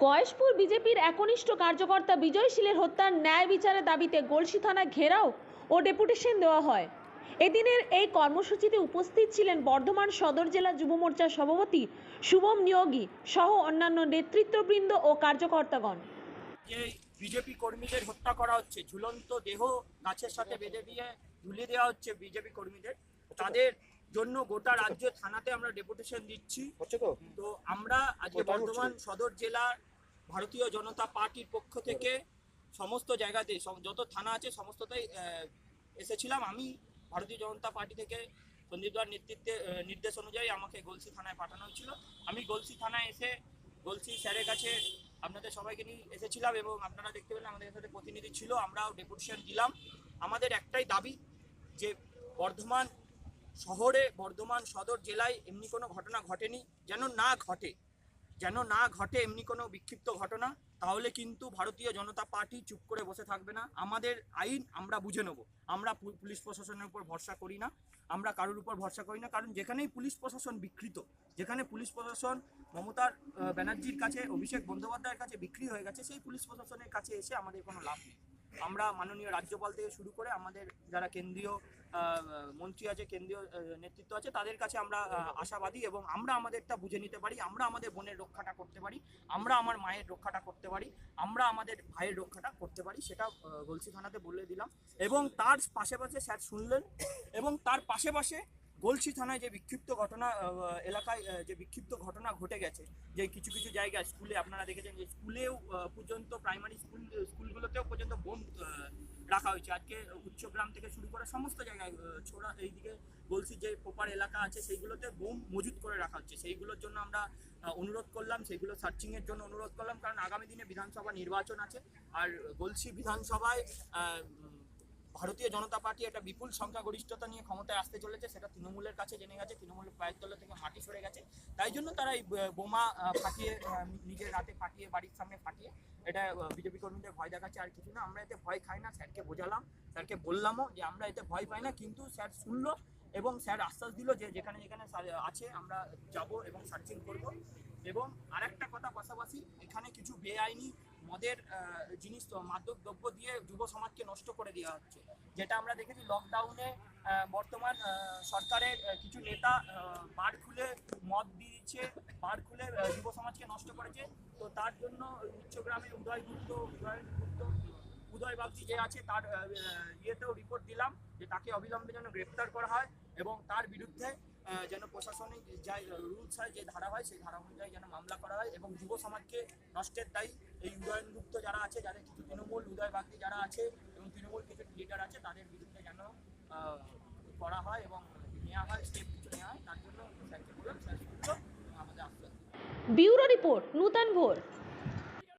গয়েশপুর বিজেপির একনিষ্ঠ কার্যকর্তা বিজয় শীলের হত্যার ন্যায় বিচারের দাবিতে গলসি থানা ঘেরাও ও ডেপুটেশন দেওয়া হয়। এদিনের এই কর্মসূচিতে উপস্থিত ছিলেন বর্ধমান সদর জেলা যুব মোর্চার সভাপতি শুভম নিয়োগী সহ অন্যান্য নেতৃত্ববৃন্দ ও কার্যকর্তাগণ। যে বিজেপি কর্মীদের হত্যা করা হচ্ছে, ঝুলন্ত দেহ গাছের সাথে বেঁধে দিয়ে ঝুলিয়ে দেওয়া হচ্ছে বিজেপি কর্মীদের, তাদের জন্য গোটা রাজ্য থানাতে আমরা ডেপুটেশন দিচ্ছি। তো? আমরা আজকে বর্ধমান সদর জেলার ভারতীয় জনতা পার্টির পক্ষ থেকে সমস্ত জায়গাতে যত থানা আছে সমস্ততেই এসেছিলাম। আমি ভারতীয় জনতা পার্টি থেকে সন্দীপ দার নেতৃত্বে নির্দেশ অনুযায়ী আমাকে গলসি থানায় পাঠানো হয়েছিল। আমি গলসি থানায় এসে গলসি স্যারের কাছে আপনাদের সবাইকে নিয়ে এসেছিলাম এবং আপনারা দেখতে পেলেন আমাদের সাথে প্রতিনিধি ছিল আমরাও ডেপুটেশন দিলাম। আমাদের একটাই দাবি যে বর্ধমান শহরে, বর্ধমান, সদর জেলায় এমনি কোনো ঘটনা ঘটেনি? যেন না ঘটে, যেন না ঘটে এমনি কোনো বিক্ষিপ্ত ঘটনা, তাহলে কিন্তু ভারতীয় জনতা পার্টি চুপ করে বসে থাকবে না। আমাদের আইন আমরা বুঝে নেব। আমরা পুলিশ প্রশাসনের উপর ভরসা করি না। আমরা কারোর উপর ভরসা করি না। কারণ যেখানেই পুলিশ প্রশাসন বিকৃত, যেখানে পুলিশ প্রশাসন মমতার ব্যানার্জির কাছে, অভিষেক বন্দ্যোপাধ্যায়ের কাছে বিক্রি হয়ে গেছে, সেই পুলিশ প্রশাসনের কাছে এসে আমাদের কোনো লাভ নেই। আমরা মাননীয় রাজ্যপাল থেকে শুরু করে আমাদের যারা কেন্দ্রীয় মন্ত্রী আছে, কেন্দ্রীয় নেতৃত্ব আছে, তাদের কাছে আমরা আশাবাদী এবং আমরা আমাদেরটা বুঝে নিতে পারি, আমরা আমাদের বোনের রক্ষাটা করতে পারি, আমরা আমার মায়ের রক্ষাটা করতে পারি, আমরা আমাদের ভাইয়ের রক্ষাটা করতে পারি, সেটা গলসি থানাতে বলে দিলাম এবং তার পাশে পাশে স্যার শুনলেন এবং তার পাশে পাশে গলসি থানায় যে বিক্ষিপ্ত ঘটনা এলাকায় যে বিক্ষিপ্ত ঘটনা ঘটে গেছে, যে কিছু কিছু জায়গায় স্কুলে আপনারা দেখেছেন যে স্কুলেও পর্যন্ত প্রাইমারি স্কুল স্কুলগুলোতেও পর্যন্ত বোম রাখা হয়েছে। আজকে উচ্চগ্রাম থেকে শুরু করে সমস্ত জায়গায় ছোড়া এইদিকে গলসির যে প্রপার এলাকা আছে, সেইগুলোতে বোম মজুত করে রাখা হচ্ছে। সেইগুলোর জন্য আমরা অনুরোধ করলাম সেইগুলো সার্চিংয়ের জন্য অনুরোধ করলাম, কারণ আগামী দিনে বিধানসভা নির্বাচন আছে। আর গলসি বিধানসভায় ভারতীয় জনতা পার্টি একটা বিপুল সংখ্যাগরিষ্ঠতা নিয়ে ক্ষমতায় আসতে চলেছে, সেটা তৃণমূলের কাছে জেনে গেছে তৃণমূলের পায়ের তলা থেকে মাটি সরে গেছে। তাই জন্য তারা এই বোমা ফাটিয়ে নিজের রাতে ফাটিয়ে, বাড়ির সামনে ফাটিয়ে এটা বিজেপি কর্মীদের ভয় দেখাচ্ছে আর কিছু না। আমরা এতে ভয় খাই না, স্যারকে বোঝালাম, স্যারকে বললামও যে আমরা এতে ভয় পাই না, কিন্তু স্যার শুনলো এবং স্যার আশ্বাস দিল যে যেখানে যেখানে আছে আমরা যাব এবং সার্চিং করব। এবং আরেকটা কথা পাশাপাশি, এখানে কিছু বেআইনি মদের জিনিস মাদক দ্রব্য দিয়ে যুব সমাজকে নষ্ট করে দেওয়া হচ্ছে। যেটা আমরা দেখেছি লকডাউনে বর্তমান সরকারের কিছু নেতা বার খুলে মদ দিয়েছে, বার খুলে যুব সমাজকে নষ্ট করেছে। তো তার জন্য উচ্চগ্রামে উদয় গুপ্ত উদয় গুপ্ত, উদয় বাগজি যে আছে, তার ইয়েতেও রিপোর্ট দিলাম যে তাকে অবিলম্বে যেন গ্রেপ্তার করা হয় এবং তার বিরুদ্ধে যেন প্রশাসনিক যা রুলস হয়, যে ধারা হয়, সেই ধারা অনুযায়ী যেন মামলা করা হয় এবং যুব সমাজকে নষ্টের দায়ী এই উদয়ন গুপ্ত যারা আছে, যাদের কিছু তৃণমূল উদয় বাগদি যারা আছে এবং তৃণমূল কিছু লিডার আছে, তাদের বিরুদ্ধে যেন করা হয় এবং নেওয়া হয় স্টেপ কিছু নেওয়া হয়, তার জন্য স্যারকে আমাদের দিল। ব্যুরো রিপোর্ট, নূতন ভোর